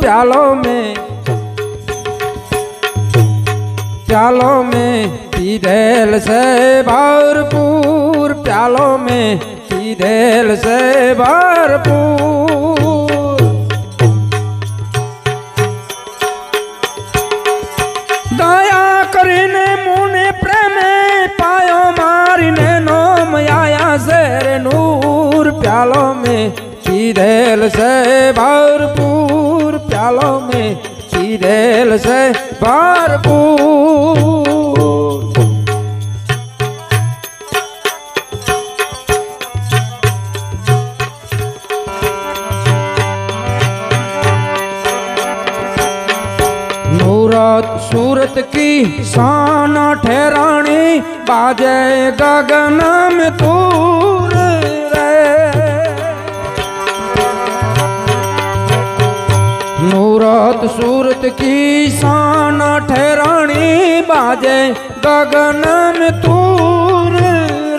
प्यालों में प्यालों में पीरेल से भरपूर, प्यालों में पीरेल से भरपूर। प्यालों में चीरेल से भरपूर પ્યાલો में પીધેલ છે ભરપૂર नूरत सूरत की शान ठहरानी बाजे गगन में तूर मूरत सूरत की शान ठहरानी बाजे गगन में तूर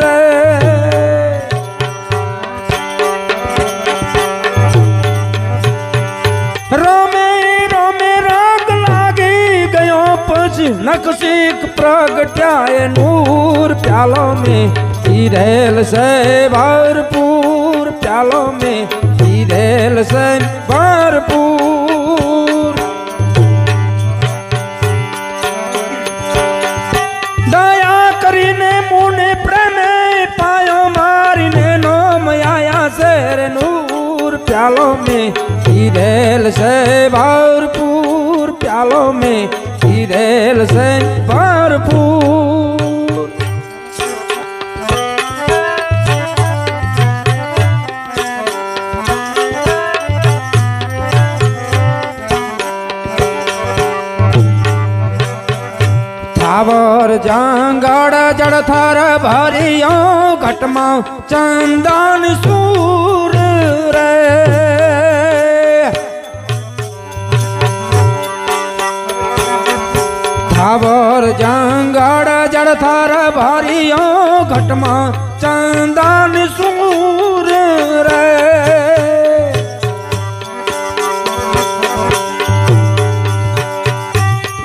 रे। रोमे रोमे, राग लागी गयो पज नकसिक प्रगट्याय नूर। प्यालो में तीरेल से भरपूर, प्यालो में तीरेल से भरपूर। से भरपूर प्यालों में खीरेल से भरपूर। थावर जांगड़ा जड़ थर भरियो घटमा चंदन सूर रे। થાવર જાંગડ જળથર ભરિયો ઘટમાં ચંદન સૂર રે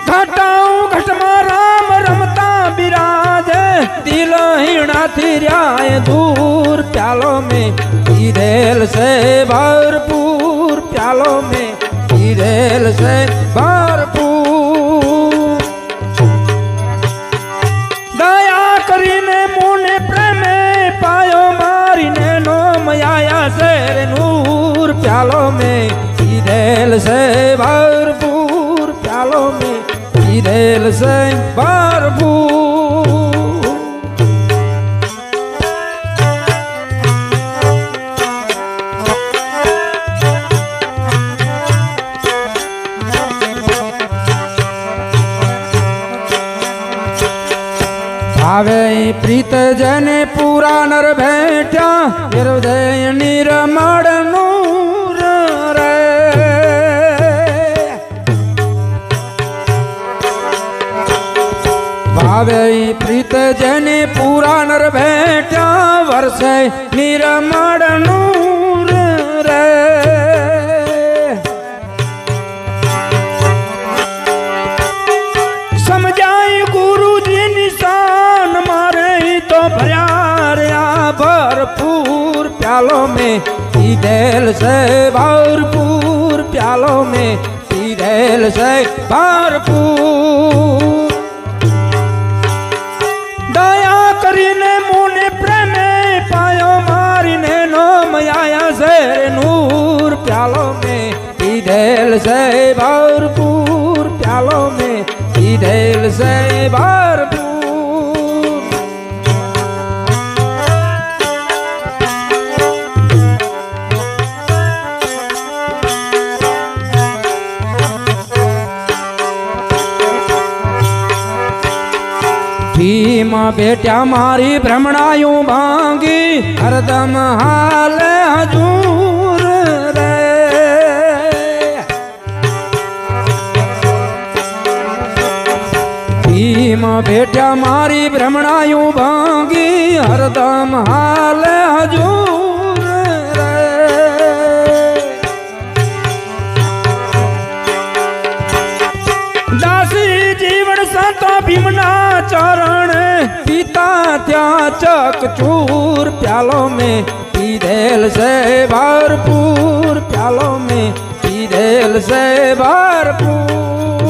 ઘટાઉ ઘટમાં રામ રમતા બિરાજે તિલહીણાથી રહ્યા દૂર પ્યાલો में પીરેલ છે ભરપૂર પ્યાલો में પીરેલ છે ભરપૂર से भरपूर प्यालों में पीरल से भरपूर। आवे प्रीत पूरा नर भेटा निर्दय निर्मणनु ભાવે પ્રીત જને પૂરા નર ભેટ્યા વર્ષે નિરમળ નૂર રે સમજાય ગુરુજી નિશાન મારે ઈ તો ભર્યા રહ્યા ભરપૂર પ્યાલો में પીધેલ છે ભરપૂર પ્યાલો में પીધેલ છે ભરપૂર પીધેલ છે ભરપૂર પ્યાલો में પીધેલ છે ભરપૂર ભીમાં બેટ્યા મારી ભ્રમણાયું ભાંગી હરદમ હાલે હજૂર बेटा मारी भ्रमणायु भांगी हरदम हाल हजू दासी जीवन संता चरण, पिता त्या चक चूर, प्यालो में पीधेल से भरपूर, प्यालो में पीधेल से भरपूर।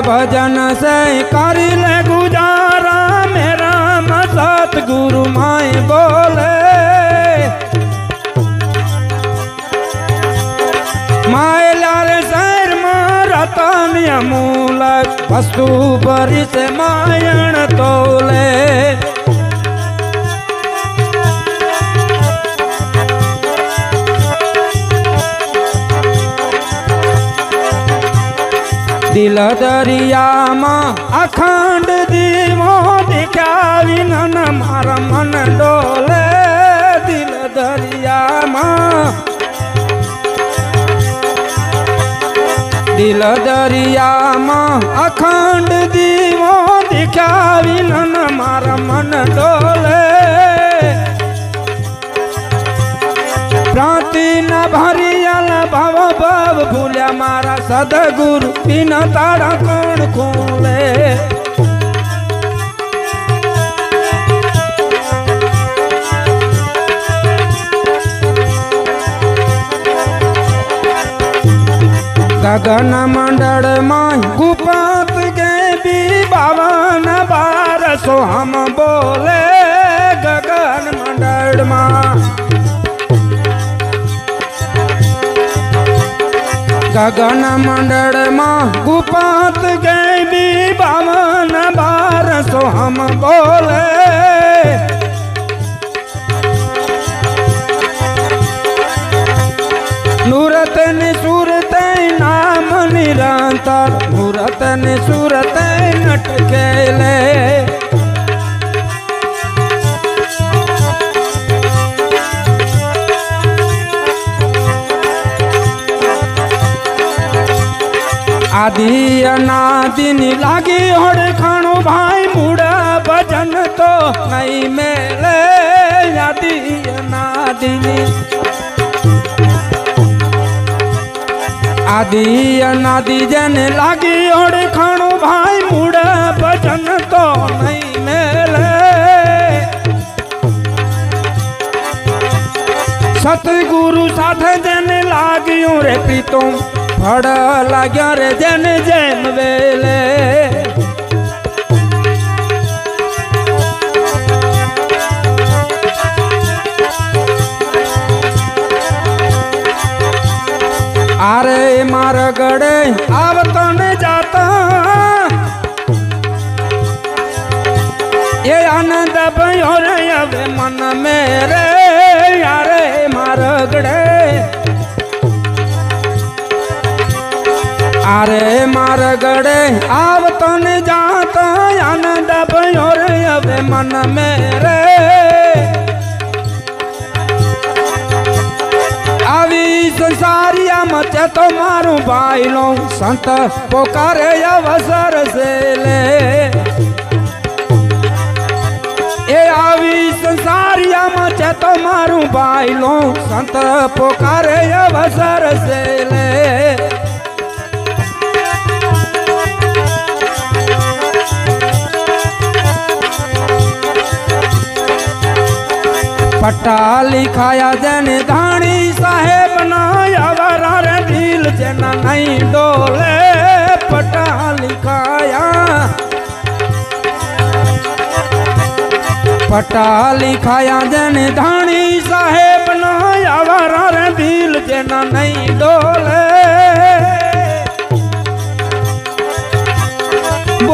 भजन से कर ले गुजारा, मेरा मसत गुरु माए बोले। माए लाल सर मारतन अमूलक वस्तु परिस मायण तोले। દિલ દરિયામાં અખંડ દીવો દેખાવી નન મારા મન ડોલે. દિલ દરિયામાં દિલ દરિયામાં અખંડ દીવો દેખાવી નન મારા સદગુરુ બિના તારા કોણ ખોલે? ગગન મંડળમાં ગુપાત ગેબી બાવન બારસો હમ બોલે. ગગન મંડળમાં ગુપાત ગેબી બાવન બારસો હમ બોલે નુરત ને સુરત નામ નિરંતર મુરત ને સુરત નટકેલે आदि अनादि लागी होड़ खानो भाई मुड़ा भजन तो नहीं मेले। आदि अनादि आदि अनादि जन लागी होड़ खानो भाई मुड़ा भजन तो नहीं मेले। सतगुरु साथ जन लागियो रे प्रीतम फड़ रे जन वेले। अरे मार गड़े, अब तो नहीं जाता? ये आनंद अब मन मेरे। આરે માર ગળે આવતો ને જાતા આનંદ ભયો રે, હવે મન મેરે. આવી સંસારિયા મચે તો મારું ભાઈલો સંત, પોકારે અવસર છે લે એ આવી સંસારિયા મચે તો મારું ભાઈલો સંત, પોકારે અવસર છે લે પટ્ટા લિખાયા જેને ધાણી સાહેબ ના અવરા રે દિલ જેના નહીં ડોલે પટ્ટા લિખાયા. પટ્ટા લિખાયા જેને ધાણી સાહેબ ના અવરા રે દિલ જેના નહીં ડોલે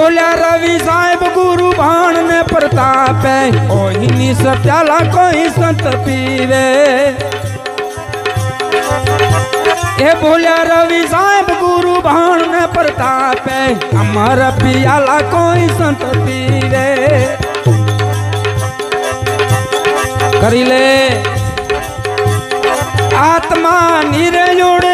बोलिया रवि साहेब, गुरु भाण ने प्रताप है ओहिनी से प्याला कोई संत पीवे। ए बोलिया रवि साहेब, गुरु भाण ने प्रताप है अमर पियाला कोई संत पीवे। करिले आत्मा निरे जोड़